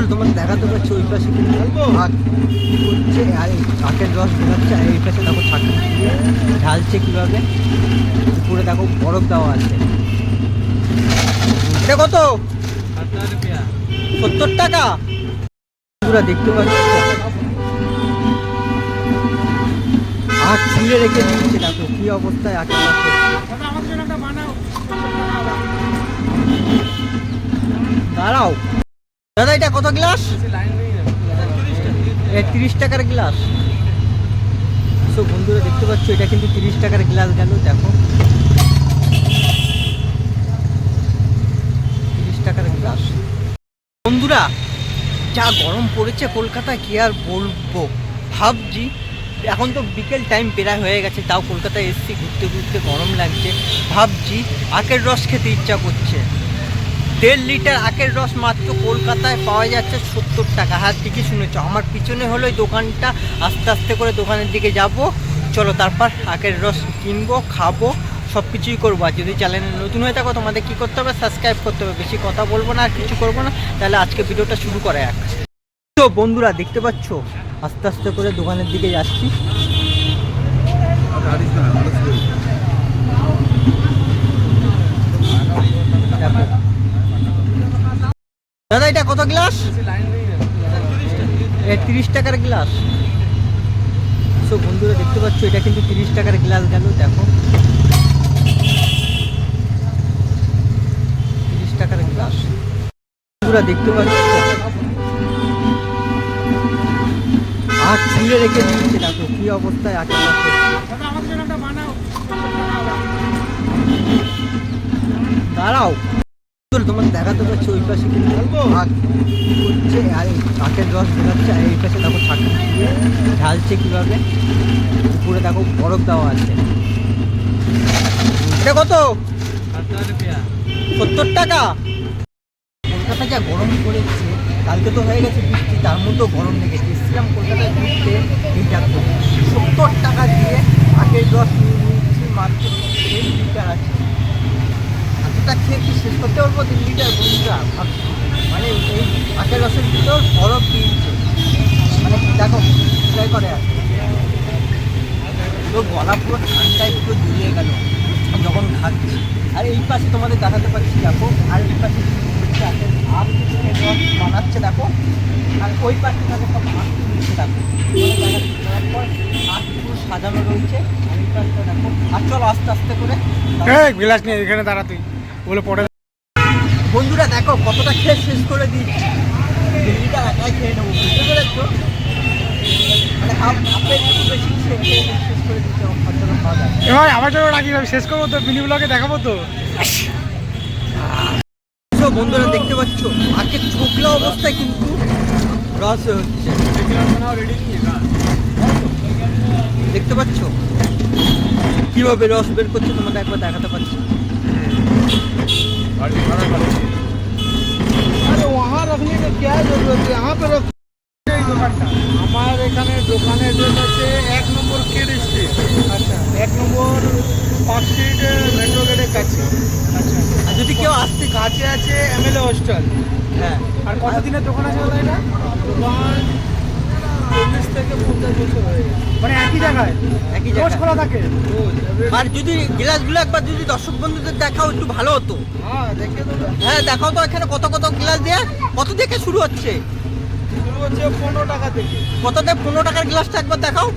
চলো তোমাকে দেখাতে পারছি ওই পাশে কিন্তু আখ হচ্ছে আর এই আখের রস বেরোচ্ছে, আর এই পাশে দেখো দিয়ে ঢালছে কীভাবে? উপরে দেখো বরফ দেওয়া আছে। এটা কত? সত্তর টাকা? পুরা দেখতে পাচ্ছ? আখ ছিঁড়ে রেখে দিচ্ছে, দেখো কি অবস্থায় আখের দাঁড়াও। দাদা, এটা কত গ্লাস? তিরিশ টাকার গ্লাস। সো বন্ধুরা, দেখতে পাচ্ছ, এটা কিন্তু তিরিশ টাকার গ্লাস গেল, দেখো। তিরিশ টাকার গ্লাস। বন্ধুরা, যা গরম পড়েছে কলকাতায়, কি আর বলব? ভাবছি, এখন তো বিকেল টাইম প্রায় হয়ে গেছে, তাও কলকাতায় এসছি, ঘুরতে ঘুরতে গরম লাগছে। ভাবছি, আখের রস খেতে ইচ্ছা করছে। দেড় লিটার আখের রস মাত্র কলকাতায় পাওয়া যাচ্ছে সত্তর টাকা। হ্যাঁ ঠিকই শুনেছ। আমার পিছনে হলো দোকানটা। আস্তে আস্তে করে দোকানের দিকে যাব। চলো তারপর আখের রস কিনবো, খাব সব কিছুই করব। আর যদি চ্যানেলে নতুন হয়ে থাকো, তোমাদের কী করতে হবে? সাবস্ক্রাইব করতে হবে। বেশি কথা বলব না, আর কিছু করব না। তাহলে আজকে ভিডিওটা শুরু করে এক তো বন্ধুরা, দেখতে পাচ্ছ? আস্তে আস্তে করে দোকানের দিকে যাচ্ছি। দেখো। দাদা, এটা কত গ্লাস? তিরিশ টাকার গ্লাস। সো বন্ধুরা, দেখতে পাচ্ছ, এটা কিন্তু তিরিশ টাকার গ্লাস গেল, দেখো। তিরিশ টাকার গ্লাস। বন্ধুরা, দেখতে পাচ্ছ? আখ ছিঁড়ে রেখে দিচ্ছে দেখো, কি অবস্থায় রসের। দাঁড়াও। তোমাকে দেখাতে পারছি ওই পাশে কিন্তু হচ্ছে আর আখের রস বেরোচ্ছে, আর এই পাশে দেখো দিয়ে ঢালছে কীভাবে? উপরে দেখো বরফ দেওয়া আছে। কত? সত্তর টাকা। কলকাতা যা গরম পড়েছে, কালকে তো হয়ে গেছে বৃষ্টি, তার মধ্যেও গরম লেগেছে। এসেছিলাম কলকাতায় ঘুরতে, এই সত্তর টাকা দিয়ে আখের রস নিয়ে মাত্র আছে। এতটা খেয়ে কি শেষ করতে পারব তিন লিটার বন্ধুরা মানে এই আখের রসের ভিতর বরফ দিয়েছে। মানে দেখো এনজয় করে আর তো গলা পুরো ঠান্ডায় পুরো জড়িয়ে গেল। যখন খাচ্ছি, আর এই পাশে তোমাদের দেখাতে পাচ্ছি, দেখো, আর এই পাশে রস বানাচ্ছে, দেখো। আর ওই পাশে দেখো সব আখ তুলছে দেখো। তারপর পুরো সাজানো রয়েছে। আর এই পাশটা দেখো, আর চলো আস্তে আস্তে করে। গ্লাস নিয়ে এখানে দাঁড়া তুই। বলে পড়ে বন্ধুরা দেখো কতটা খেয়ে শেষ করে দিচ্ছি দিল্লিটা একাই খেয়ে নেব বুঝতে পেরেছ? মানে আপ- আপেল একটু বেশি খেয়ে শেষ করে দিচ্ছে এবার রাখি করব তো মিনি ব্লগে দেখাবো তো। তো বন্ধুরা দেখতে পাচ্ছ? আগে ছোকলা অবস্থায় কিন্তু রস হচ্ছে। দেখতে পাচ্ছ? কীভাবে রস বের করছে তোমাকে একবার দেখাতে পাচ্ছি। আরে ওহা রাখনে কা क्या जरूरत है यहाँ पे रख এই দোকানটা আমার এখানে দোকানের রেট আছে এক নম্বর কেড স্ট্রিট আচ্ছা এক নম্বর পার্ক স্ট্রিট মেট্রো গেটের কাছে আচ্ছা আর যদি কেউ আসতে কাছে আছে এমএলএ হোস্টেল হ্যাঁ আর কতদিনের দোকান আছে দাদা এটা দোকান চল্লিশ থেকে পঞ্চাশ বছর হয়ে গেছে মানে একই জায়গায়? একই জায়গায়। খোলা থাকে। আর যদি গ্লাসগুলো একবার যদি দর্শক বন্ধুদের দেখাও একটু ভালো হতো। হ্যাঁ দেখে দেবো। হ্যাঁ দেখাও তো এখানে কত কত গ্লাস দেয়া। কত থেকে শুরু হচ্ছে? শুরু হচ্ছে পনেরো টাকা থেকে। কত থেকে পনেরো টাকার গ্লাসটা একবার দেখাও।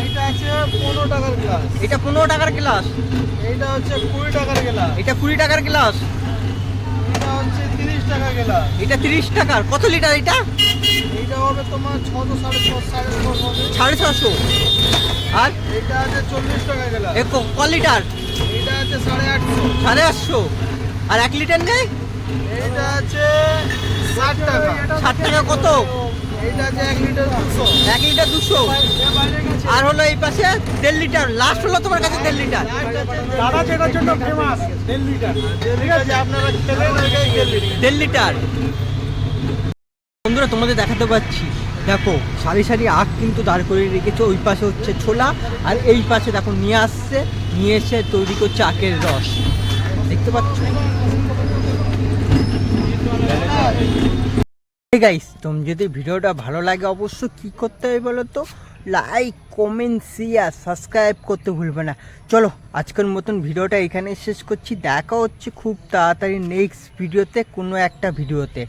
এইটা আছে পনেরো টাকার গ্লাস। এটা পনেরো টাকার গ্লাস। এইটা হচ্ছে কুড়ি টাকার গ্লাস। এটা কুড়ি টাকার গ্লাস। এটা হচ্ছে তিরিশ টাকা গ্লাস। এটা তিরিশ টাকার। কত লিটার এটা? এইটা হবে তোমার ছশো সাড়ে ছ সাড়ে ছ হবে। সাড়ে ছশো? আর? এইটা আছে চল্লিশ টাকা গ্লাস এ ক- লিটার? এইটা আছে সাড়ে আটশো। সাড়ে আটশো? আর এক লিটার নেই? এইটা আছে ষাট টাকা। ষাট টাকা কত? এইটা আছে এক লিটার দুশো। এক লিটার দুশো? আর হলো এই পাশে দেড় লিটার। লাস্ট হলো তোমার কাছে দেড় লিটার? দাদা যেটার জন্য ফেমাস দেড় লিটার। ঠিক আছে? আপনারা দেড় লিটার। দেড় লিটার। বন্ধুরা, তোমাদের দেখাতে পাচ্ছি। দেখো, সারি সারি আখ কিন্তু দাঁড় করে রেখেছে। ওই পাশে হচ্ছে ছোলা, আর এই পাশে দেখো নিয়ে আসছে, নিয়ে এসে তৈরি করছে আখের রস। দেখতে পাচ্ছ? গাইস তুমি যদি ভিডিওটা ভালো লাগে অবশ্য কি করতে হবে বলো তো? লাইক কমেন্ট শেয়ার সাবস্ক্রাইব করতে ভুলবে না। চলো, আজকের মতন ভিডিওটা এখানে শেষ করছি। দেখা হচ্ছে খুব তাড়াতাড়ি নেক্সট ভিডিওতে কোনো একটা ভিডিওতে